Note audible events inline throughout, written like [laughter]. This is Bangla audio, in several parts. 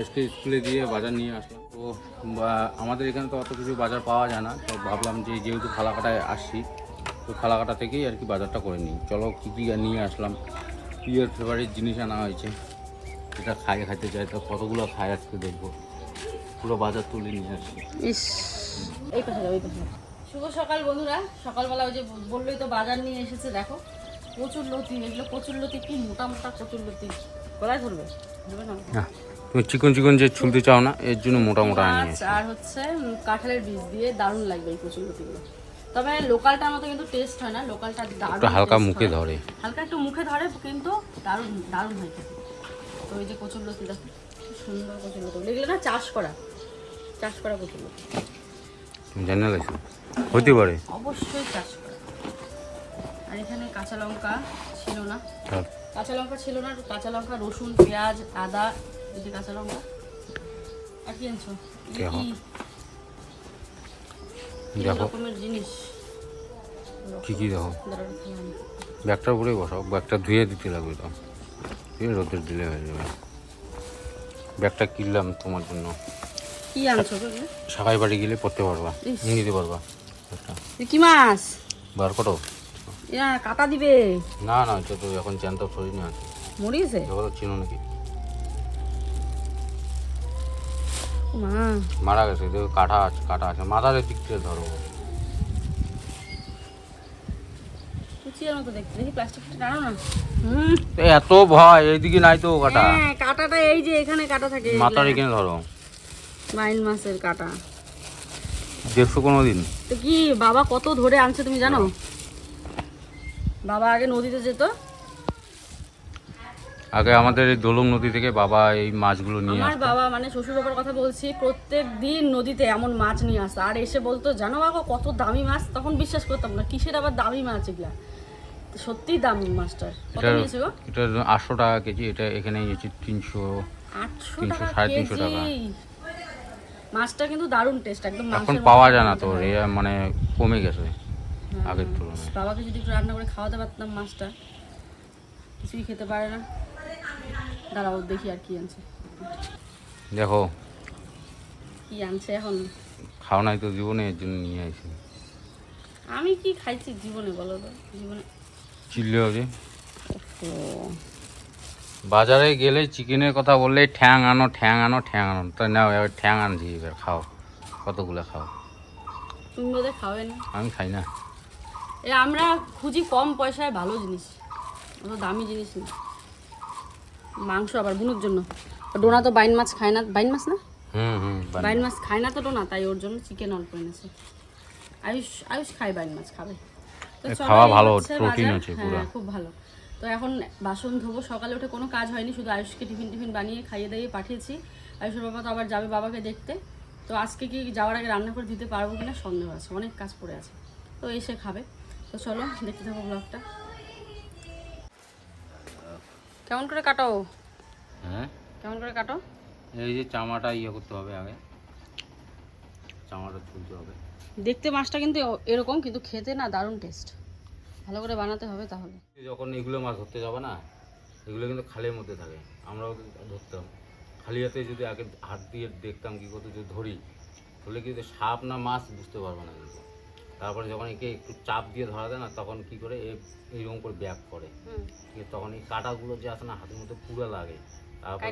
আজকে স্কুলে দিয়ে বাজার নিয়ে আসলাম। তো আমাদের এখানে তো অত কিছু বাজার পাওয়া যায় না। তো ভাবলাম যে যেহেতু ফালাকাটায় আসছি তো ফালাকাটা থেকেই আর কি বাজারটা করে নিই। চলো কী কী নিয়ে আসলাম? প্রিয়ের ফেভারিট জিনিস আনা হয়েছে? যেটা খাই খাইতে চাই তো কতগুলো খাই আজকে দেখব। পুরো বাজার তুলে নিয়ে আসছি। ইস। এই পাশে যাও, পাশে শুভ সকাল বন্ধুরা। সকালবেলা ওই যে বললোই তো বাজার নিয়ে এসেছে দেখো। প্রচুর লতি এগুলো প্রচুর লতি কি মোটা মোটা প্রচুর লতি? গলায় ধরবে? ধরবে না। তুমি চিকন চিকন যে ছুলতে চাও না এর জন্য মোটা মোটা নিয়ে আর হচ্ছে কাঁঠালের বীজ দিয়ে দারুণ লাগবে এই কচুর লতিগুলো তবে লোকালটার মতো কিন্তু টেস্ট হয় না লোকালটা দারুণ একটু হালকা মুখে ধরে। হালকা একটু মুখে ধরে কিন্তু দারুণ দারুণ হয় খেতে। তো ওই যে কচুর লতি দেখো সুন্দর কচুর লতি এগুলো না চাষ করা চাষ করা কচুর লতি তুমি জানি লাগছে হতে পারে। অবশ্যই চাষ করা। আর এখানে কাঁচা লঙ্কা ছিল না। কাঁচা লঙ্কা ছিল না কাঁচা লঙ্কা রসুন পেঁয়াজ আদা এই কাঁচা লঙ্কা। আর কি আনছো এটা দেখো। কি? কি দেখো রকমের জিনিস। কী কী দেখো? দাঁড়াও, খেলাম। ব্যাগটার উপরেই বসাও। ব্যাগটা ধুয়ে দিতে লাগবে তো। ধুয়ে রোদের দিলে হয়ে যাবে। ব্যাগটা কিনলাম তোমার জন্য। কি আনছো গো বাড়ি গেলে পড়তে পারবা। নিতে পারবা। কি মাছ? বার করো। কাটা দিবে। না না তো এখন জ্যান্ত শরীর না মরিয়েছে? তো চিনো নাকি? মারা গেছে কাটা আছে কাটা আছে। মাথার দিক থেকে ধরো। এত ভয় এইদিকে নাই তো কাটা হ্যাঁ কাটাটা এই যে এখানে কাটা থাকে মাথার এখানে ধরো। মাইল মাছের কাটা। দেখছ কোনো দিন। তো কি বাবা কত ধরে আনছে তুমি জানো? বাবা আগে নদীতে যেত আগে আমাদের এই দোলং নদী থেকে বাবা এই মাছগুলো নিয়ে আমার বাবা মানে শ্বশুর বাবার কথা বলছি প্রত্যেক দিন নদীতে এমন মাছ নিয়ে আসতো। আর এসে বলতো জানো বাবা কত দামি মাছ? তখন বিশ্বাস করতাম না কিসের আবার দামি মাছ এগুলা? তো সত্যিই দাম মাছটার। কত এটা নিয়েছে গো? এটা আটশো টাকা কেজি এটা এখানে নিয়েছি তিনশো আটশো তিনশো, টাকা সাড়ে তিনশো কেজি। টাকা। মাছটা কিন্তু দারুণ টেস্ট একদম এখন পাওয়া যায় না তো হয়। মানে কমে গেছে হ্যাঁ। আগের তুলনায়। বাবাকে যদি একটু রান্না করে খাওয়াতে পারতাম মাছটা কিছুই খেতে পারে না। দাঁড়াও দেখি আর কি আনছে। দেখো। কি আনছে এখন? খাও নাই তো জীবনে এর জন্য নিয়ে আসি আমি কি খাইছি জীবনে বলো তো জীবনে। চিল্লে হবে। বাজারে গেলে চিকেনের কথা বললে ঠ্যাং আনো ঠ্যাং আনো ঠ্যাং আনো। তাই না এবার ঠ্যাং আনছি এবার খাও। কতগুলো খাও? তুমি বোধহয় খাবে না। আমি খাই না। এ আমরা খুঁজি কম পয়সায় ভালো জিনিস। অত দামি জিনিস না। মাংস আবার বুনুর জন্য। ডোনা তো বাইন মাছ খায় না বাইন মাছ না। বাইন মাছ। খায় না তো ডোনা তাই ওর জন্য চিকেন অল্প এনেছে। আয়ুষ আয়ুষ খায় বাইন মাছ খাবে। খাওয়া ভালো, বাজার। আছে হ্যাঁ, পুরা। খুব ভালো। তো এখন বাসন ধোবো সকালে উঠে কোনো কাজ হয়নি শুধু আয়ুষকে টিফিন টিফিন বানিয়ে খাইয়ে দাইয়ে পাঠিয়েছি। আয়ুষের বাবা তো আবার যাবে বাবাকে দেখতে। তো আজকে কি যাওয়ার আগে রান্না করে দিতে পারব কিনা সন্দেহ আছে অনেক কাজ পড়ে আছে। তো এসে খাবে। তো চলো দেখতে থাকো ব্লগটা কেমন করে কাটো? হ্যাঁ? কেমন করে কাটো? এই যে চামাটা ইয়ে করতে হবে আগে। চামাটা তুলতে হবে। দেখতে মাছটা কিন্তু এরকম কিন্তু খেতে না দারুণ টেস্ট ভালো করে বানাতে হবে তাহলে। যখন এগুলো মাছ ধরতে যাবে না এগুলো কিন্তু খালের মধ্যে থাকে। আমরাও ধরতাম। খালি হাতে যদি আগে হাত দিয়ে দেখতাম কি করতে যদি ধরি তাহলে কিন্তু সাপ না মাছ বুঝতে পারব না কিন্তু। তারপরে যখন একে একটু চাপ দিয়ে ধরা দেয় না তখন কি করে এইরকম করে ব্যাক করে? তখন এই কাঁটাগুলো যে আছে না হাতের মধ্যে পুরো লাগে। তারপর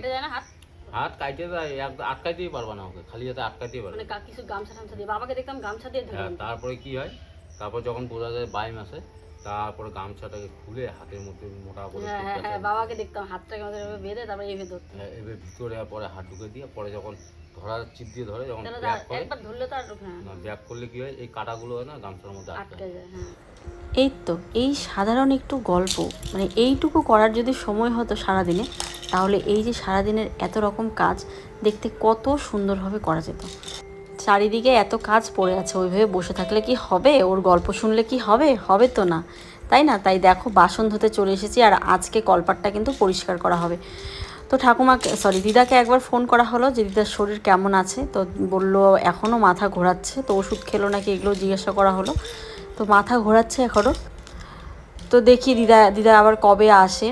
হাত? কাইটে যায় আটকাইতেই পারবে না ওকে খালি হাতে আটকাইতেই পারবে মানে কিছু গামছা টামছা দিয়ে বাবাকে দেখতাম গামছা দিয়ে হ্যাঁ তারপরে কি হয় তারপর যখন বোঝা যায় বাইম আসে তারপরে গামছাটাকে খুলে হাতের মধ্যে মোটা করে হ্যাঁ হ্যাঁ হ্যাঁ বাবাকে দেখতাম হাতটাকে এভাবে বেঁধে তারপরে এভাবে ধরতো। হ্যাঁ, এবার ভিতরে পরে হাত ঢুকে দিয়ে পরে যখন ধরার চিপ দিয়ে ধরে যখন ব্যাক করে একবার ধরলে তো আর হ্যাঁ না। ব্যাক করলে কি হয় এই কাটাগুলো হয় না গামছার মধ্যে আটকে আটকে যায় হ্যাঁ। এই তো এই সাধারণ একটু গল্প মানে এইটুকু করার যদি সময় হতো সারাদিনে তাহলে এই যে সারাদিনের এত রকম কাজ দেখতে কত সুন্দরভাবে করা যেত। চারিদিকে এত কাজ পড়ে আছে ওইভাবে বসে থাকলে কি হবে? ওর গল্প শুনলে কি হবে? হবে তো না। তাই না? তাই দেখো বাসন ধুতে চলে এসেছি আর আজকে কলপাটটা কিন্তু পরিষ্কার করা হবে। তো ঠাকুমাকে সরি দিদাকে একবার ফোন করা হলো যে দিদার শরীর কেমন আছে। তো বলল এখনও মাথা ঘোরাচ্ছে। তো ওষুধ খেলো নাকি এগুলো জিজ্ঞাসা করা হলো। তো মাথা ঘোরাচ্ছে এখনও তো দেখি দিদা দিদা আবার কবে আসে।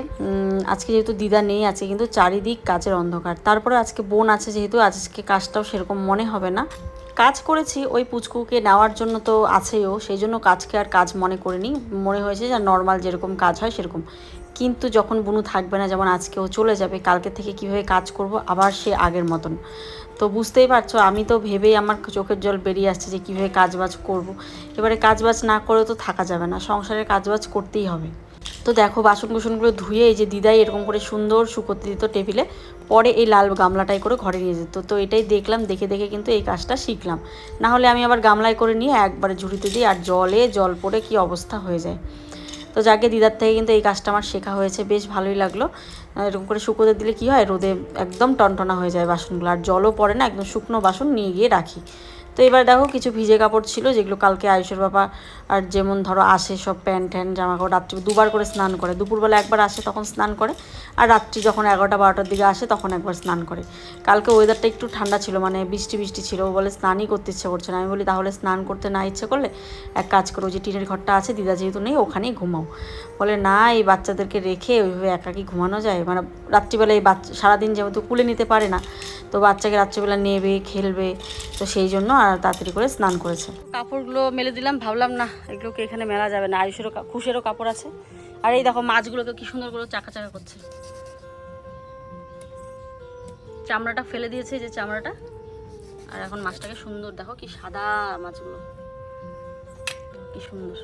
আজকে যেহেতু দিদা নেই, আজকে কিন্তু চারিদিক কাজের অন্ধকার। তারপরে আজকে বোন আছে যেহেতু, আজকে কাজটাও সেরকম মনে হবে না। কাজ করেছি, ওই পুচকুকে নেওয়ার জন্য তো আছেও সেই জন্য কাজকে আর কাজ মনে করিনি। মনে হয়েছে যে নর্মাল যেরকম কাজ হয় সেরকম। কিন্তু যখন বুনু থাকবে না, যেমন আজকে ও চলে যাবে, কালকে থেকে কীভাবে কাজ করব, আবার সে আগের মতন। তো বুঝতেই পারছ, আমি তো ভেবেই আমার চোখের জল বেরিয়ে আসছে যে কীভাবে কাজবাজ করব। এবারে কাজবাজ না করে তো থাকা যাবে না, সংসারের কাজবাজ করতেই হবে। তো দেখো বাসন কুসনগুলো ধুয়ে এই যে দিদাই এরকম করে সুন্দর শুকোতে দিত টেবিলে পরে এই লাল গামলাটাই করে ঘরে নিয়ে যেত। তো এটাই দেখলাম, দেখে দেখে কিন্তু এই কাজটা শিখলাম। না হলে আমি আবার গামলায় করে নিয়ে একবারে ঝুড়িতে দিই আর জলে জল পড়ে কি অবস্থা হয়ে যায়। তো যাকে দিদার থেকে কিন্তু এই কাজটা আমার শেখা হয়েছে, বেশ ভালোই লাগল। এরকম করে শুকোতে দিলে কি হয়? রোদে একদম টনটনা হয়ে যায় বাসনগুলো। আর জলও পড়ে না, একদম শুকনো বাসন নিয়ে গিয়ে রাখি। তো এবার দেখো কিছু ভিজে কাপড় ছিল, যেগুলো কালকে আয়ুষের বাবা আর যেমন ধরো আসে সব প্যান্ট ট্যান্ট জামা কাপড় রাত্রি দুবার করে স্নান করে। দুপুরবেলা একবার আসে তখন স্নান করে আর রাত্রি যখন এগারোটা বারোটার দিকে আসে তখন একবার স্নান করে। কালকে ওয়েদারটা একটু ঠান্ডা ছিল মানে বৃষ্টি বৃষ্টি ছিল, ও বলে স্নানই করতে ইচ্ছে করছে না। আমি বলি তাহলে স্নান করতে না ইচ্ছে করলে এক কাজ করো যে টিনের ঘরটা আছে, দিদা যেহেতু নেই, ওখানেই ঘুমাও। বলে না, এই বাচ্চাদেরকে রেখে ওইভাবে একাকি ঘুমানো যায়? মানে রাত্রিবেলা এই বাচ্চা, সারাদিন যেহেতু কুলে নিতে পারে না, তো বাচ্চাকে রাত্রিবেলা নেবে, খেলবে, তো সেই জন্য তাড়াতাড়ি করে স্নান করেছে। কাপড়গুলো মেলে দিলাম, ভাবলাম না এগুলোকে এখানে মেলা যাবে না, আয়ুষেরও খুশেরও কাপড় আছে। আর এই দেখো মাছগুলোকে কি সুন্দর করে চাকা চাকা করছে। চামড়াটা ফেলে দিয়েছে যে চামড়াটা। আর এখন মাছটাকে সুন্দর, দেখো কি সাদা মাছগুলো। কি সুন্দর।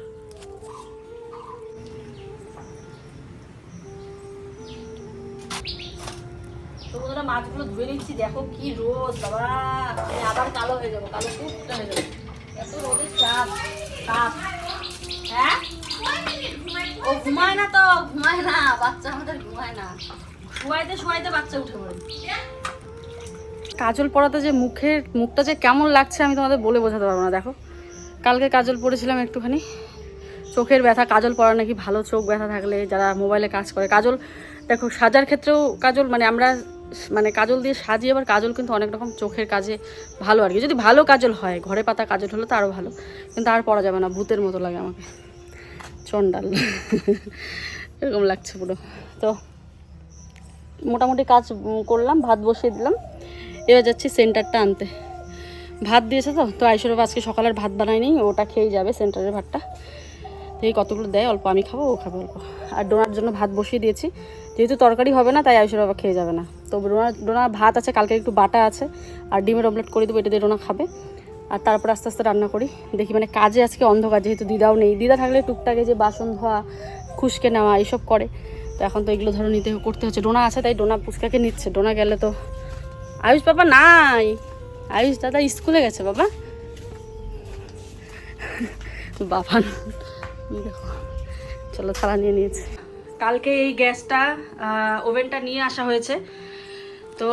হয়ে পড়ে। কাজল পরাতে যে মুখের মুখটা যে কেমন লাগছে আমি তোমাদের বলে বোঝাতে পারব না, দেখো। কালকে কাজল পরেছিলাম একটুখানি। চোখের ব্যথা, কাজল পরা নাকি ভালো চোখ ব্যথা থাকলে যারা মোবাইলে কাজ করে। কাজল, দেখো, সাজার ক্ষেত্রেও কাজল মানে আমরা মানে কাজল দিয়ে সাজিয়ে, আবার কাজল কিন্তু অনেক রকম চোখের কাজে ভালো আর কি। যদি ভালো কাজল হয়, ঘরে পাতা কাজল হলে তো আরও ভালো, কিন্তু আর পরা যাবে না, ভূতের মতো লাগে আমাকে। চন্ডাল এরকম লাগছে পুরো। তো মোটামুটি কাজ করলাম, ভাত বসিয়ে দিলাম। এবার যাচ্ছি সেন্টারটা আনতে। ভাত দিয়েছে তো তো আইসুর আজকে সকালের ভাত বানায়নি, ওটা খেয়েই যাবে সেন্টারের ভাতটা। এই কতগুলো দেয়, অল্প আমি খাব, ও খাবে অল্প। আর ডোনার জন্য ভাত বসিয়ে দিয়েছি। যেহেতু তরকারি হবে না, তাই আয়ুষের বাবা খেয়ে যাবে না। তো ডোনা ডোনা ভাত আছে, কালকে একটু বাটা আছে, আর ডিমের অমলেট করে দেবো, এটা দিয়ে ডোনা খাবে। আর তারপর আস্তে আস্তে রান্না করি, দেখি মানে কাজে আজকে অন্ধকার, যেহেতু দিদাও নেই। দিদা থাকলে টুকটাকে যে বাসন ধোয়া, খুশকে নেওয়া এইসব করে। তো এখন তো এগুলো ধরো নিতে করতে হচ্ছে। ডোনা আছে, তাই ডোনা পুচকাকে নিচ্ছে। ডোনা গেলে তো আয়ুষ বাবা নাই। আয়ুষ দাদা স্কুলে গেছে বাবা? বাবা দেখো, চলো থালা নিয়ে নিয়েছে। কালকে এই গ্যাসটা ওভেনটা নিয়ে আসা হয়েছে। তো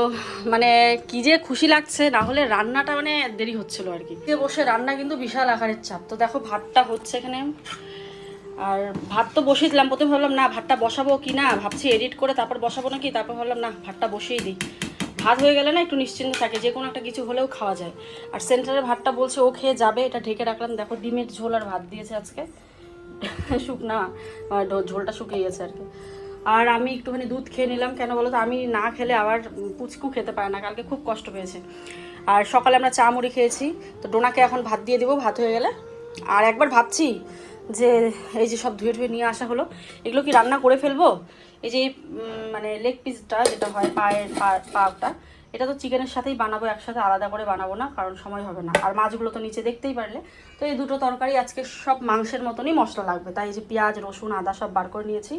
মানে কি যে খুশি লাগছে, না হলে রান্নাটা মানে দেরি হচ্ছিল আর কি। বসে রান্না কিন্তু বিশাল আকারের চাপ। তো দেখো ভাতটা হচ্ছে এখানে। আর ভাত তো বসিয়ে দিলাম প্রথমে ভাবলাম, না, ভাতটা বসাবো কি না? ভাবছি এডিট করে তারপর বসাবো নাকি? তারপর ভাবলাম, না, ভাতটা বসিয়ে দিই। ভাত হয়ে গেলে না একটু নিশ্চিন্ত থাকে, যে কোনো একটা কিছু হলেও খাওয়া যায়। আর সেন্টারে ভাতটা বলছে, ও খেয়ে যাবে। এটা ঢেকে রাখলাম। দেখো ডিমের ঝোল আর ভাত দিয়েছে আজকে। শুকনা ঝোলটা শুকিয়ে গেছে আর কি। আর আমি একটুখানি দুধ খেয়ে নিলাম, কেন বলো তো? আমি না খেলে আবার পুচকু খেতে পারে না, কালকে খুব কষ্ট পেয়েছে। আর সকালে আমরা চা মুড়ি খেয়েছি, তো ডোনাকে এখন ভাত দিয়ে দিব, ভাত হয়ে গেলে। আর একবার ভাবছি যে এই যে সব ধুয়ে ধুয়ে নিয়ে আসা হলো, এগুলো কি রান্না করে ফেলব? এই যে মানে লেগ পিসটা যেটা হয়, পায়ের পা- পাটা এটা তো চিকেনের সাথেই বানাবো, একসাথে আলাদা করে বানাবো না, কারণ সময় হবে না। আর মাছগুলো তো নিচে দেখতেই পারলে। তো এই দুটো তরকারি আজকে সব মাংসের মতনই মশলা লাগবে। তাই যে পেঁয়াজ, রসুন, আদা সব বার করে নিয়েছি।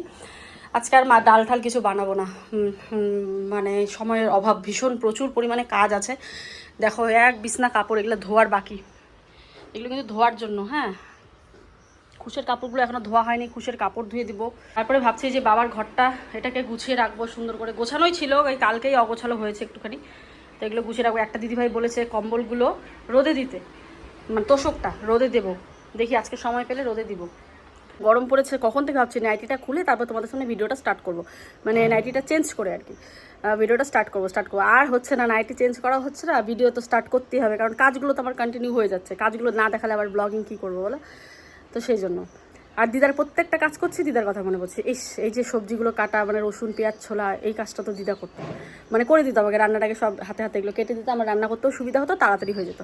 আজকে আর মা ডাল ঠাল কিছু বানাবো না। মানে সময়ের অভাব, ভীষণ প্রচুর পরিমাণে কাজ আছে। দেখো, এক বিছনা কাপড়, এগুলো ধোয়ার বাকি। এগুলো কিন্তু ধোয়ার জন্য হ্যাঁ? খুশের কাপড়গুলো এখনও ধোয়া হয়নি, খুশের কাপড় ধুয়ে দিব। তারপরে ভাবছি যে বাবার ঘরটা এটাকে গুছিয়ে রাখব, সুন্দর করে। গোছানোই ছিল, ওই কালকেই অগোছালো হয়েছে একটুখানি। তো এগুলো গুছিয়ে রাখব। একটা দিদিভাই বলেছে কম্বলগুলো রোদে দিতে মানে তোষকটা, রোদে দেবো। দেখি আজকে সময় পেলে রোদে দিব। গরম পড়েছে কখন থেকে ভাবছি, নাইটিটা খুলে তারপর তোমাদের সামনে ভিডিওটা স্টার্ট করব। মানে নাইটিটা চেঞ্জ করে আর কি। ভিডিওটা স্টার্ট করব স্টার্ট করব। আর হচ্ছে না, নাইটি চেঞ্জ করা হচ্ছে না ভিডিও তো স্টার্ট করতেই হবে। কারণ কাজগুলো তো আমার কন্টিনিউ হয়ে যাচ্ছে। কাজগুলো না দেখালে আবার ব্লগিং কী করব বলো? তো সেই জন্য। আর দিদার প্রত্যেকটা কাজ করছি, দিদার কথা মনে পড়ছে। এই এই যে সবজিগুলো কাটা মানে রসুন, পেঁয়াজ, ছোলা, এই কাজটা তো দিদা করতো। মানে করে দিত আমাকে, রান্নাটাকে সব হাতে হাতে এগুলো কেটে দিত, আমার রান্না করতেও সুবিধা হতো, তাড়াতাড়ি হয়ে যেত।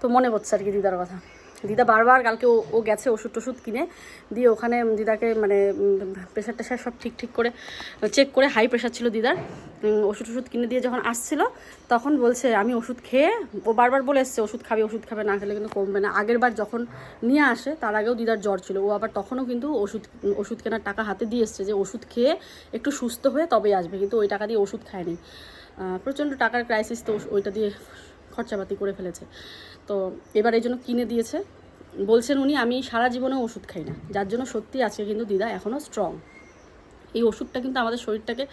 তো মনে পড়ছে আর কি দিদার কথা। দিদা বারবার কালকে ও গেছে ওষুধ টষুধ কিনে। দিয়ে ওখানে দিদাকে মানে প্রেশার টেশার সব ঠিক ঠিক করে চেক করে হাই প্রেশার ছিল দিদার। ওষুধ ওষুধ কিনে দিয়ে যখন আসছিল, তখন বলছে, আমি ওষুধ খেয়ে ও বারবার বলে এসছে, ওষুধ খাবে ওষুধ খাবে, না খেলে কিন্তু কমবে না। আগের বার যখন নিয়ে আসে, তার আগেও দিদার জ্বর ছিল। ও আবার তখনও কিন্তু ওষুধ ওষুধ কেনার টাকা হাতে দিয়ে এসছে যে, ওষুধ খেয়ে একটু সুস্থ হয়ে তবেই আসবে। কিন্তু ওই টাকা দিয়ে ওষুধ খায়নি। প্রচণ্ড টাকার ক্রাইসিস তো ওইটা দিয়ে খরচাপাতি করে ফেলেছে। তো এবার এই জন্য কিনে দিয়েছে। বলছেন উনি, আমি সারা জীবনেও ওষুধ খাই না। যার জন্য সত্যি আজকে কিন্তু দিদা এখনও স্ট্রং এই ওষুধটা কিন্তু আমাদের শরীরটাকে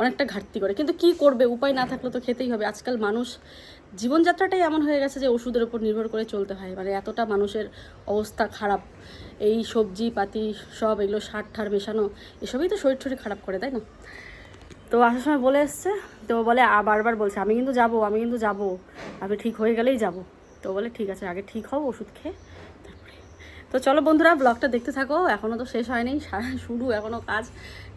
অনেকটা ঘাটতি করে। কিন্তু কি করবে? উপায় না থাকলে তো খেতেই হবে। আজকাল মানুষ জীবনযাত্রাটাই এমন হয়ে গেছে যে ওষুধের উপর নির্ভর করে চলতে হয়। মানে এতটা মানুষের অবস্থা খারাপ। এই সবজি পাতি সব এগুলো সার ঠার মেশানো, এসবই তো শরীর টরীর খারাপ করে, তাই না? তো আসার সময় বলে এসছে, তো বলে বারবার বলছে, আমি কিন্তু যাব, আমি কিন্তু যাব। আমি ঠিক হয়ে গেলেই যাব। তো বলে, ঠিক আছে, আগে ঠিক হও, ওষুধ খেয়ে, তারপরে। তো চলো বন্ধুরা ব্লগটা দেখতে থাকো। এখনও তো শেষ হয়নি শুরু এখনও কাজ।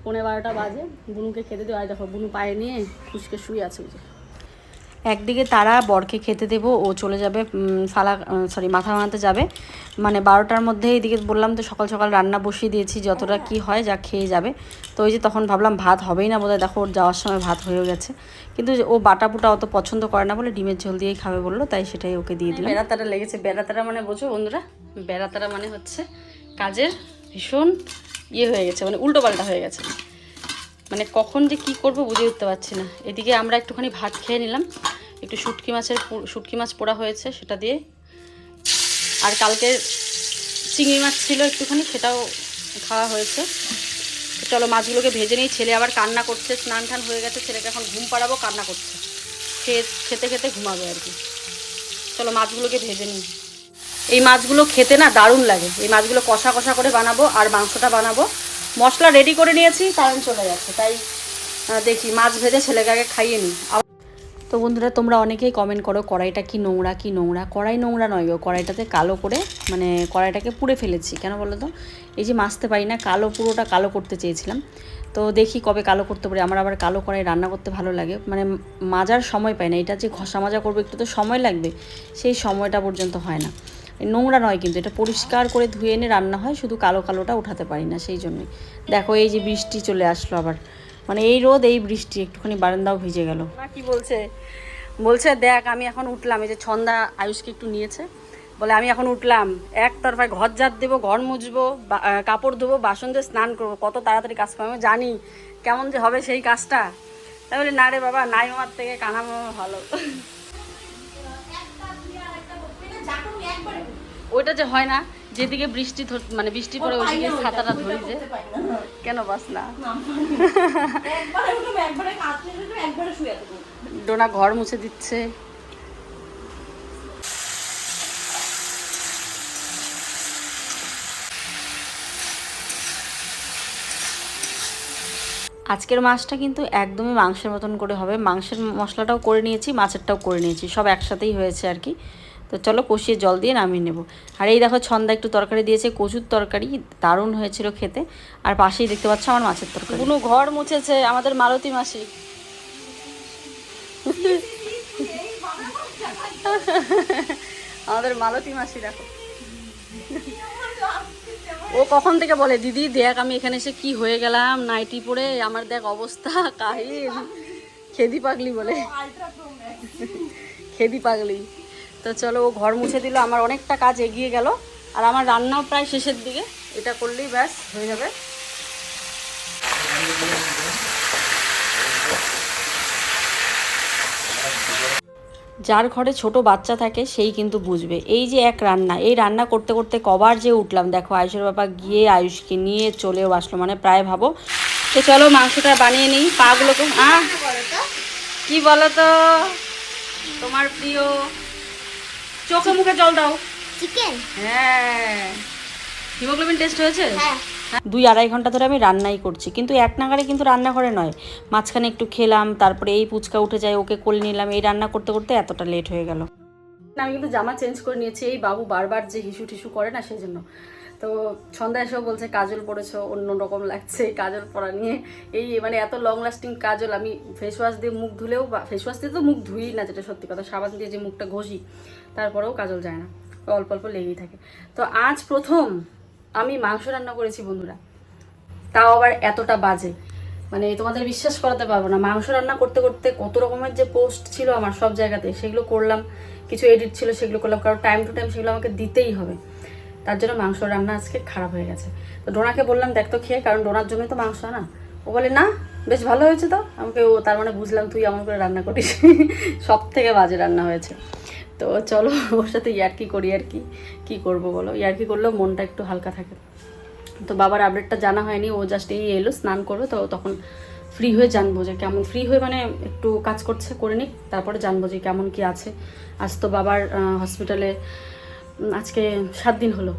পনেরো বারোটা বাজে। বুনুকে খেতে দেওয়া দেখো, বুনু পায়ে নিয়ে ফুসকে শুয়ে আছে, ওই যে। একদিকে তারা বরকে খেতে দেবো, ও চলে যাবে ফালা সরি মাথা ভাঙাতে যাবে। মানে বারোটার মধ্যে এদিকে বললাম তো সকাল সকাল রান্না বসিয়ে দিয়েছি, যতটা কি হয় যা খেয়ে যাবে। তো ওই যে তখন ভাবলাম ভাত হবেই না বোধহয়, দেখো ওর যাওয়ার সময় ভাত হয়েও গেছে। কিন্তু ও বাটা বুটা অত পছন্দ করে না বলে ডিমের ঝোল দিয়েই খাবে বলল, তাই সেটাই ওকে দিয়ে দিলাম। বেড়াতারা লেগেছে, বেড়াতারা মানে বোঝো বন্ধুরা, বেড়াতারা মানে হচ্ছে কাজের ভীষণ ইয়ে হয়ে গেছে মানে উল্টো পাল্টা হয়ে গেছে। মানে কখন যে কি করব বুঝে উঠতে পারছি না। এদিকে আমরা একটুখানি ভাত খেয়ে নিলাম। একটু শুটকি মাছের শুটকি মাছ পোড়া হয়েছে সেটা দিয়ে। আর কালকে চিংড়ি মাছ ছিল একটুখানি, সেটাও খাওয়া হয়েছে। চলো মাছগুলোকে ভেজে নিই। ছেলে আবার কান্না করছে, স্নান টান হয়ে গেছে, ছেলেকে এখন ঘুম পাড়াবো, কান্না করছে। খেয়ে খেতে খেতে ঘুমাবে আর কি। চলো মাছগুলোকে ভেজে নিই। এই মাছগুলো খেতে না দারুণ লাগে। এই মাছগুলো কষা কষা করে বানাবো আর মাংসটা বানাবো। মশলা রেডি করে নিয়েছি কারণ চলে যাচ্ছে তাই দেখি, মাছ ভেজে ছেলেকে আগে খাইয়ে নিই। তো বন্ধুরা, তোমরা অনেকেই কমেন্ট করো, কড়াইটা কি নোংরা কি নোংরা? কড়াই নোংরা নয় গো, কড়াইটাতে কালো করে মানে কড়াইটাকে পুড়ে ফেলেছি, কেন বলো তো? এই যে মাছতে পারি না, কালো, পুরোটা কালো করতে চেয়েছিলাম। তো দেখি কবে কালো করতে পারি, আমার আবার কালো কড়াই রান্না করতে ভালো লাগে। মানে মাজার সময় পাই না, এটা যে ঘষা মাজা করব, একটু তো সময় লাগবে, সেই সময়টা পর্যন্ত হয় না। নোংরা নয় কিন্তু, এটা পরিষ্কার করে ধুয়ে এনে রান্না হয়, শুধু কালো কালোটা উঠাতে পারি না সেই জন্যই দেখো এই যে বৃষ্টি চলে আসলো আবার। মানে এই রোদ, এই বৃষ্টি, একটুখানি বারান্দাও ভিজে গেল। কি বলছে? বলছে, দেখ, আমি এখন উঠলাম। এই যে ছন্দা আয়ুষকে একটু নিয়েছে। বলে, আমি এখন উঠলাম। এক তরফায় ঘর ঝাড় দেবো, ঘর মুছবো কাপড় ধোবো, বাসন দিয়ে স্নান করব। কত তাড়াতাড়ি কাজ করব, আমি জানি। কেমন যে হবে সেই কাজটা? তাই বলি, না রে বাবা, নাই মামার থেকে কানা মামা ভালো। ওইটা যে হয় না যেদিকে বৃষ্টি মানে বৃষ্টি পড়ে ওইদিকে ছাতাটা ধরি যে কেন বাস না? ডোনা ঘর মুছে দিচ্ছে। আজকের মাছটা কিন্তু একদমই মাংসের মতন করে হবে। মাংসের মশলাটাও করে নিয়েছি মাছেরটাও করে নিয়েছি সব একসাথেই হয়েছে আর কি। তো চলো কষিয়ে জল দিয়ে নামিয়ে নেব। আর এই দেখো ছন্দা একটু তরকারি দিয়েছে, কচুর তরকারি, দারুণ হয়েছিল খেতে। আর পাশেই দেখতে পাচ্ছ আমার মাছের তরকারি। কোনো ঘর মুছেছে আমাদের মালতী মাসি। আমাদের মালতী মাসি দেখো। ও কখন থেকে বলে, দিদি, দেখ আমি এখানে এসে কি হয়ে গেলাম, নাইটি পরে, আমার দেখ অবস্থা, কাহিল। খেদি পাগলি বলে। খেদি পাগলি। তো চলো, ও ঘর মুছে দিল, আমার অনেকটা কাজ এগিয়ে গেল। আর আমার রান্নাও প্রায় শেষের দিকে। এটা করলেই ব্যাস, হয়ে যাবে। যার ঘরে ছোট বাচ্চা থাকে, সেই কিন্তু বুঝবে। এই যে এক রান্না, এই রান্না করতে করতে কবার যে উঠলাম, দেখো, আয়ুষের বাবা গিয়ে আয়ুষকে নিয়ে চলেও আসলো মানে প্রায় ভাবো। তো চলো, মাংসটা বানিয়ে নিই, পাগুলোকে। আহ, কি বলো তো তোমার প্রিয় চোখে মুখে জল দাও। চিকেন হ্যাঁ। হিমোগ্লোবিন টেস্ট হয়েছে? হ্যাঁ। দুই আড়াই ঘণ্টা ধরে আমি রান্নাই করছি কিন্তু এক নাগারে কিন্তু রান্নাঘরে নয়। মাঝখানে একটু খেলাম তারপরে এই পুচকা উঠে যায় ওকে কোলে নিলাম এই রান্না করতে করতে এতটা লেট হয়ে গেল। আমি কিন্তু জামা চেঞ্জ করে নিয়েছি এই বাবু বারবার যে হিসু টিসু করে না সেই জন্য। তো সন্ধ্যা এসেও বলছে, কাজল পরেছো অন্য রকম লাগছে কাজল পরা নিয়ে। এই মানে এত লং লাস্টিং কাজল, আমি ফেস ওয়াশ দিয়ে মুখ ধুলেও বা ফেস ওয়াশ দিয়ে তো মুখ ধুই না যেটা সত্যি কথা, সাবান দিয়ে যে মুখটা ঘষি, তারপরেও কাজল যায় না অল্প অল্প লেগেই থাকে। তো আজ প্রথম আমি মাংস রান্না করেছি, বন্ধুরা। তাও আবার এতটা বাজে। মানে তোমাদের বিশ্বাস করাতে পারব না, মাংস রান্না করতে করতে কত রকমের যে পোস্ট ছিল আমার সব জায়গাতে, সেগুলো করলাম, কিছু এডিট ছিল, সেগুলো করলাম, কারণ টাইম টু টাইম সেগুলো আমাকে দিতেই হবে। তার জন্য মাংস রান্না আজকে খারাপ হয়ে গেছে। তো ডোনাকে বললাম, দেখ তো খেয়ে, কারণ ডোনার জন্যই তো মাংস না ও বলে, না, বেশ ভালো হয়েছে তো। আমাকে ও, তার মানে বুঝলাম, তুই এমন করে রান্না করিস। [laughs] সব থেকে বাজে রান্না হয়েছে। তো চলো, ওর সাথে ইয়ার্কি করি আর কি। কী করব বলো? ইয়ার্কি করলেও মনটা একটু হালকা থাকে। তো বাবার আপডেটটা জানা হয়নি, ও জাস্ট এই এলো, স্নান করবে, তো তখন ফ্রি হয়ে জানব যে কেমন ফ্রি হয়ে মানে একটু কাজ করছে, করে নিক, তারপরে জানব যে কেমন কি আছে। আজ তো বাবার হসপিটালে আজকে সাত দিন হলো।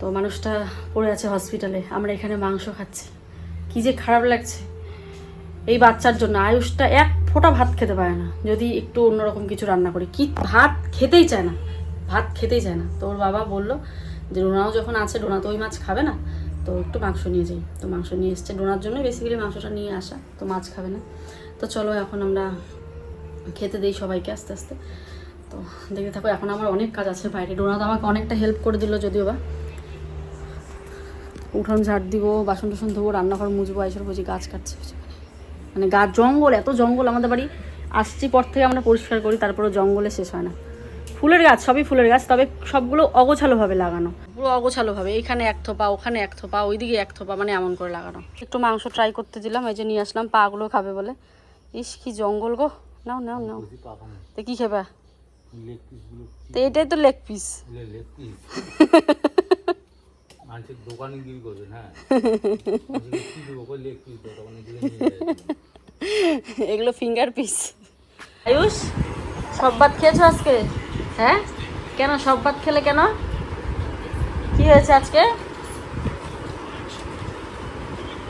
তো মানুষটা পড়ে আছে হসপিটালে আমরা এখানে মাংস খাচ্ছি। কী যে খারাপ লাগছে। এই বাচ্চার জন্য আয়ুষটা এক ফোঁটা ভাত খেতে পারে না। যদি একটু অন্যরকম কিছু রান্না করি। কি ভাত খেতেই চায় না। ভাত খেতেই চায় না। তো ওর বাবা বলল যে, ডোনাও যখন আছে, ডোনা তো ওই মাছ খাবে না। তো একটু মাংস নিয়ে যাই। তো মাংস নিয়ে এসছে ডোনার জন্য বেসিক্যালি মাংসটা নিয়ে আসা। তো মাছ খাবে না। তো চলো এখন আমরা খেতে দিই সবাইকে আস্তে আস্তে। তো দেখতে থাকো এখন আমার অনেক কাজ আছে বাইরে। ডোনা তো আমাকে অনেকটা হেল্প করে দিল যদিও বা। উঠান ঝাড় দিব বাসন টাসন ধোবো রান্নাঘর মুজবো এসব বুঝি গাছ কাটছে। মানে গাছ জঙ্গল এত জঙ্গল আমাদের বাড়ি আসছি পর থেকে আমরা পরিষ্কার করি তারপরে জঙ্গলে শেষ হয় না। ফুলের গাছ সবই ফুলের গাছ তবে সবগুলো অগোছালোভাবে লাগানো। পুরো অগোছালোভাবে এখানে এক থোপা ওখানে এক থোপা ওইদিকে এক থোপা মানে এমন করে লাগানো। একটু মাংস ট্রাই করতে দিলাম এই যে নিয়ে আসলাম পাগুলো খাবে বলে। ইস কি জঙ্গল গো। নাও নাও নাও। তো কি খাবা? তো এটাই তো লেগ পিস [laughs] মানুষের দোকানে গিয়ে করবেন হ্যাঁ? লেগ পিস এগুলো ফিঙ্গার পিস আয়ুষ সব ভাত খেয়েছো আজকে? হ্যাঁ? কেন সব ভাত খেলে কেন? কি হয়েছে আজকে?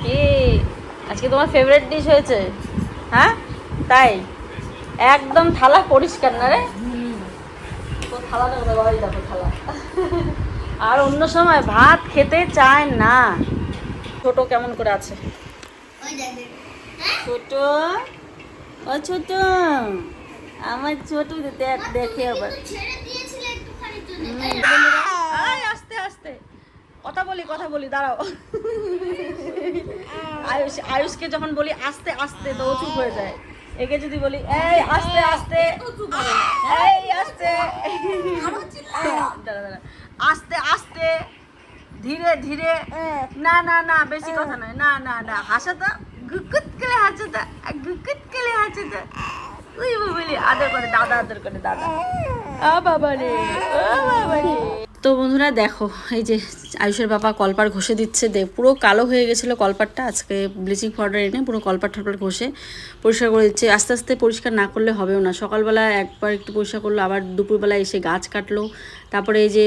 কি? আজকে তোমার ফেভারিট ডিশ হয়েছে। হ্যাঁ? তাই? একদম থালা পরিষ্কার না রে? থালাটা কোথায় বাবাই দেখো থালা আর অন্য সময় ভাত খেতে চায় না। ছোট কেমন করে আছে? ছোট? ও ছোট। আমার ছোট দেখ দেখে আবার। আস্তে আস্তে। কথা বলি কথা বলি দাঁড়াও। আয়ুষ আয়ুষকে যখন বলি আস্তে আস্তে তো চুপ হয়ে যায়। একে যদি বলি, এই, আস্তে আস্তে, এই, আস্তে। আস্তে আস্তে, ধীরে ধীরে। না না না, বেশি কথা নয়। না না না হাসাটা গুকুত করে হাসাটা গুকুত করে হাসাটা ওই বলি আদর করে, দাদা, আদর করে, দাদা। আ, বাবা রে ও বাবা রে। তো বন্ধুরা দেখো, এই যে আয়ুষের বাবা কলপার ঘষে দিচ্ছে দে পুরো কালো হয়ে গেছিল কলপারটা আজকে ব্লিচিং পাউডার এনে পুরো কলপার টলপার ঘষে পরিষ্কার করে দিচ্ছে। আস্তে আস্তে পরিষ্কার না করলে হবেও না। সকালবেলা একবার একটু পরিষ্কার করল, আবার দুপুরবেলা এসে গাছ কাটলো, তারপরে এই যে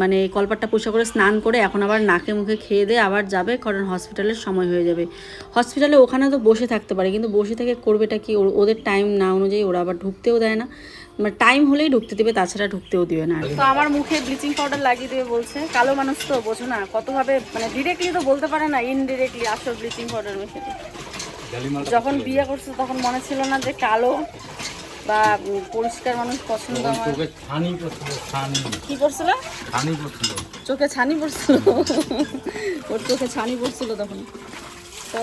মানে কলপারটা পরিষ্কার করে স্নান করে এখন আবার নাকে মুখে খেয়ে দিয়ে আবার যাবে, কারণ হসপিটালের সময় হয়ে যাবে। হসপিটালে ওখানে তো বসে থাকতে পারে, কিন্তু বসে থেকে করবেটা কি? ওদের টাইম না অনুযায়ী ওরা আবার ঢুকতেও দেয় না। টাইম হলেই ঢুকতে দেবে তাছাড়া ঢুকতেও দিবে না তো আমার মুখে ব্লিচিং পাউডার লাগিয়ে দেবে বলছে। কালো মানুষ তো বোঝো না কতভাবে মানে ডিরেক্টলি তো বলতে পারে না ইনডিরেক্টলি আসল ব্লিচিং পাউডার মেখে যখন বিয়ে করছে তখন মনে ছিল না যে কালো বা পরিষ্কার মানুষ পছন্দ আমার চোখে ছানি পড়ছিল ছানি। কি করছিল? ছানি পড়ছিল। চোখে ছানি পড়ছিল। ওর চোখে ছানি পড়ছিল তখন। তো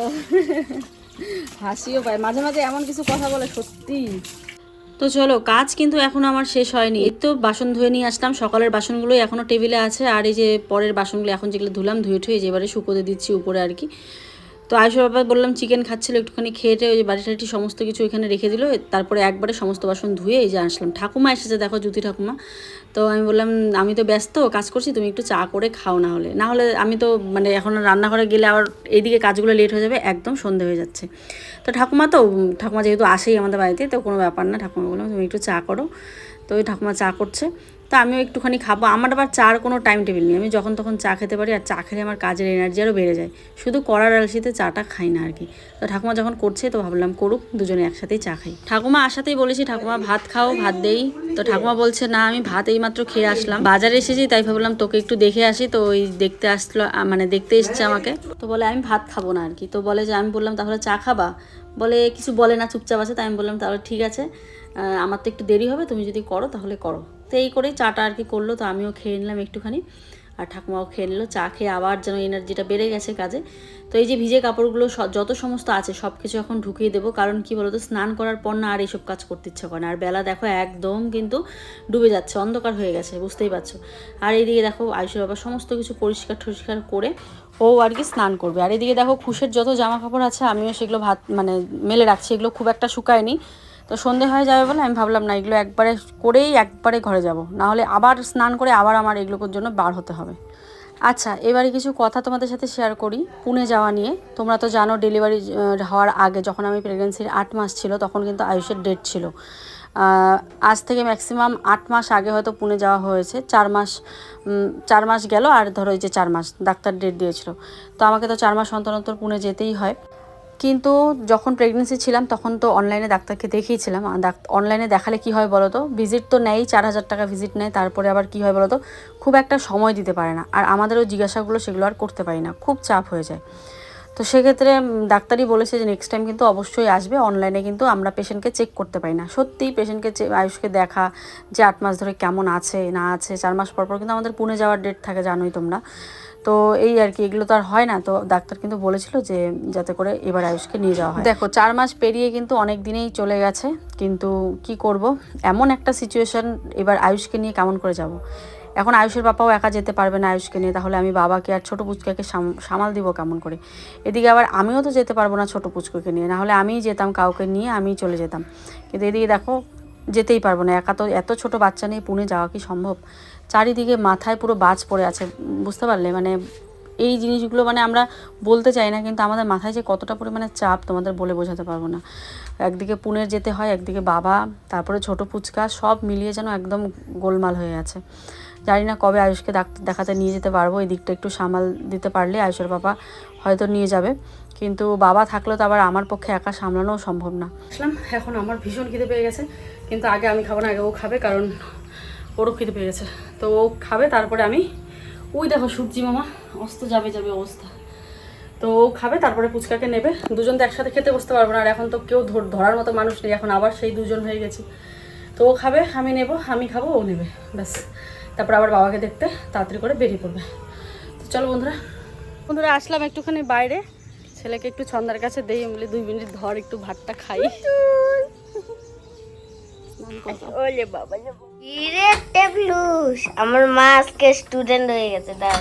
হাসিও পায়। মাঝে মাঝে এমন কিছু কথা বলে সত্যি। তো চলো, কাজ কিন্তু এখন আমার শেষ হয়নি। এই তো বাসন ধুয়ে নিয়ে আসলাম। সকালের বাসনগুলোই এখনও টেবিলে আছে। আর এই যে পরের বাসনগুলো এখন যেগুলো ধুলাম, ধুয়ে ঠুয়ে যে এবারে শুকোতে দিচ্ছি উপরে আর কি। তো আয়ুষ বাবা বললাম, চিকেন খাচ্ছিলো, একটুখানি খেয়েটে ওই বাড়ি টাটি সমস্ত কিছু ওইখানে রেখে দিল। তারপরে একবারে সমস্ত বাসন ধুয়ে এই যে আসলাম। ঠাকুমা এসেছে, দেখো, জ্যোতি ঠাকুমা। তো আমি বললাম, আমি তো ব্যস্ত, কাজ করছি, তুমি একটু চা করে খাও না হলে না হলে আমি তো মানে এখন রান্নাঘরে গেলে আবার এইদিকে কাজগুলো লেট হয়ে যাবে, একদম সন্ধে হয়ে যাচ্ছে। তো ঠাকুমা তো ঠাকুমা যেহেতু আসেই আমাদের বাড়িতে, তো কোনো ব্যাপার না, ঠাকুমা বললাম তুমি একটু চা করো। তো ওই ঠাকুমা চা করছে। তো আমিও একটুখানি খাব। আমার আবার চার কোনো টাইম টেবিল নেই। আমি যখন তখন চা খেতে পারি আর চা খেলে আমার কাজের এনার্জি আরও বেড়ে যায়। শুধু করার আলসিতে চাটা খাই না আর কি তো ঠাকুমা যখন করছে তো ভাবলাম করুক, দুজনে একসাথেই চা খাই। ঠাকুমা আসাতেই বলেছি, ঠাকুমা, ভাত খাও, ভাত দেই। তো ঠাকুমা বলছে, না, আমি ভাত এইমাত্র খেয়ে আসলাম। বাজারে এসেছি, তাই ভাবলাম তোকে একটু দেখে আসি। তো ওই দেখতে আসলো মানে দেখতে এসছে আমাকে। তো বলে, আমি ভাত খাব না আর কি তো বলে যে, আমি বললাম, তাহলে চা খাবা? বলে, কিছু বলে না, চুপচাপ আছে। তাই আমি বললাম, তাহলে ঠিক আছে আমার তো একটু দেরি হবে, তুমি যদি করো, তাহলে করো। তো এই করেই চাটা আর কি করল, তো আমিও খেয়ে নিলাম একটুখানি। আর ঠাকুমাও খেয়ে নিল, চা খেয়ে আবার যেন এনার্জিটা বেড়ে গেছে কাজে। তো এই যে ভিজে কাপড়গুলো যত সমস্ত আছে সব কিছু এখন ঢুকিয়ে দেবো, কারণ কি বলতো, স্নান করার পর না আর এইসব কাজ করতে ইচ্ছা করে না। আর বেলা দেখো একদম কিন্তু ডুবে যাচ্ছে, অন্ধকার হয়ে গেছে, বুঝতেই পারছ। আর এইদিকে দেখো আয়ুষের বাবা সমস্ত কিছু পরিষ্কার টরিষ্কার করে ও আর কি স্নান করবে। আর এদিকে দেখো খুশের যত জামা কাপড় আছে, আমিও সেগুলো ভাত মানে মেলে রাখছি, এগুলো খুব একটা শুকায়নি। তো সন্ধে হয়ে যাবে বলে আমি ভাবলাম, না, এগুলো একবারে করেই একবারে ঘরে যাব। না হলে আবার স্নান করে আবার আমার এগুলোর জন্য বার হতে হবে। আচ্ছা এবারে কিছু কথা তোমাদের সাথে শেয়ার করি পুনে যাওয়া নিয়ে। তোমরা তো জানো ডেলিভারি হওয়ার আগে যখন আমি প্রেগনেন্সির আট মাস ছিল তখন কিন্তু আয়ুষের ডেট ছিল। আজ থেকে ম্যাক্সিমাম আট মাস আগে হয়তো পুনে যাওয়া হয়েছে। চার মাস চার মাস গেল আর ধরো যে চার মাস, ডাক্তার ডেট দিয়েছিল। তো আমাকে তো চার মাস অন্তর অন্তর পুনে যেতেই হয়। কিন্তু যখন প্রেগনেন্সি ছিলাম, তখন তো অনলাইনে ডাক্তারকে দেখিয়েছিলাম। অনলাইনে দেখালে কি হয় বলো তো ভিজিট তো নেই চার হাজার টাকা ভিজিট নেয়, তারপরে আবার কি হয় বলো তো খুব একটা সময় দিতে পারে না। আর আমাদেরও জিজ্ঞাসাগুলো সেগুলো আর করতে পারি না। খুব চাপ হয়ে যায়। তো সেক্ষেত্রে ডাক্তারই বলেছে যে নেক্সট টাইম কিন্তু অবশ্যই আসবে। অনলাইনে কিন্তু আমরা পেশেন্টকে চেক করতে পারি না। সত্যিই পেশেন্টকে আয়ুষকে দেখা যে আট মাস ধরে কেমন আছে, না আছে, চার মাস পর পর কিন্তু আমাদের পুনে যাওয়ার ডেট থাকে, জানোই তোমরা। তো এই আর কি, এগুলো তো আর হয় না। তো ডাক্তার কিন্তু বলেছিল যে যাতে করে এবার আয়ুষকে নিয়ে যাওয়া হয়। দেখো, চার মাস পেরিয়ে কিন্তু অনেক দিনেই চলে গেছে, কিন্তু কি করব? এমন একটা সিচুয়েশন এবার আয়ুষকে নিয়ে কেমন করে যাব? এখন আয়ুষের বাবাও একা যেতে পারবে না আয়ুষকে নিয়ে, তাহলে আমি বাবাকে আর ছোটো পুচকাকে সাম- সামাল দিব কেমন করে? এদিকে আবার আমিও তো যেতে পারব না ছোটো পুচকুকে নিয়ে, নাহলে আমিই যেতাম, কাউকে নিয়ে আমিই চলে যেতাম। কিন্তু এদিকে দেখো, যেতেই পারব না, একা তো এত ছোট বাচ্চা নিয়ে পুনে যাওয়া কি সম্ভব? চারিদিকে মাথায় পুরো বাজ পড়ে আছে, বুঝতে পারলে? মানে এই জিনিসগুলো মানে আমরা বলতে চাই না, কিন্তু আমাদের মাথায় যে কতটা পরিমাণে চাপ তোমাদের বলে বোঝাতে পারব না। একদিকে পুনের যেতে হয়, একদিকে বাবা, তারপরে ছোট পুচকা সব মিলিয়ে যেন একদম গোলমাল হয়ে আছে। জানি না কবে আয়ুষকে ডাক্তার দেখাতে নিয়ে যেতে পারব, এই দিকটা একটু সামাল দিতে পারলে আয়ুষের বাবা হয়তো নিয়ে যাবে। কিন্তু বাবা থাকলেও তো আবার আমার পক্ষে একা সামলানোও সম্ভব না। আসলাম, এখন আমার ভীষণ খিদে পেয়ে গেছে, কিন্তু আগে আমি খাব না, আগে ও খাবে, কারণ ওরও খিদে পেয়ে গেছে। তো ও খাবে, তারপরে আমি, ওই দেখো সূর্যি মামা, অস্ত যাবে যাবে অবস্থা। তো ও খাবে, তারপরে পুচকাকে নেবে। দুজন তো একসাথে খেতে বসতে পারব না, আর এখন তো কেউ ধর- ধরার মতো মানুষ নেই, এখন আবার সেই দুজন হয়ে গেছি। তো ও খাবে, আমি নেব, আমি খাব, ও নেবে, ব্যাস। তারপর আবার বাবাকে দেখতে, তাড়াতাড়ি করে বেরিয়ে পড়বে। তো চলো বন্ধুরা বন্ধুরা আসলাম একটুখানি বাইরে। ছেলেকে একটু ছন্দার কাছে দেই, আমি দুই মিনিট ধর, একটু ভাতটা খাই। ওলে বাবা ইরে টেবলুস আমার মা আজকে স্টুডেন্ট হয়ে গেছে দা।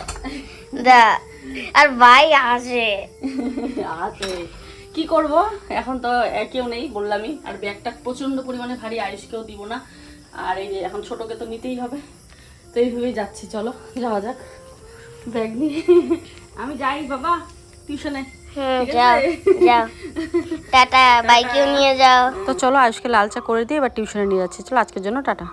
দা আর ভাই আসে আছে। কি করব? এখন তো কেউ নেই বললামই। আর ব্যাগটা প্রচণ্ড পরিমাণে ভারী আয়ুষকেও দিব না। আর এই যে এখন ছোটকে তো নিতেই হবে। তো এইভাবেই যাচ্ছি চলো যাওয়া যাক। ব্যাগ নিয়ে। আমি যাই বাবা। টিউশনে। যাও? যাও। টাটা বাইকেও নিয়ে যাও। তো চলো আয়ুষকে লাল চা করে দিয়ে এবার টিউশনে নিয়ে যাচ্ছি। চলো আজকের জন্য টাটা।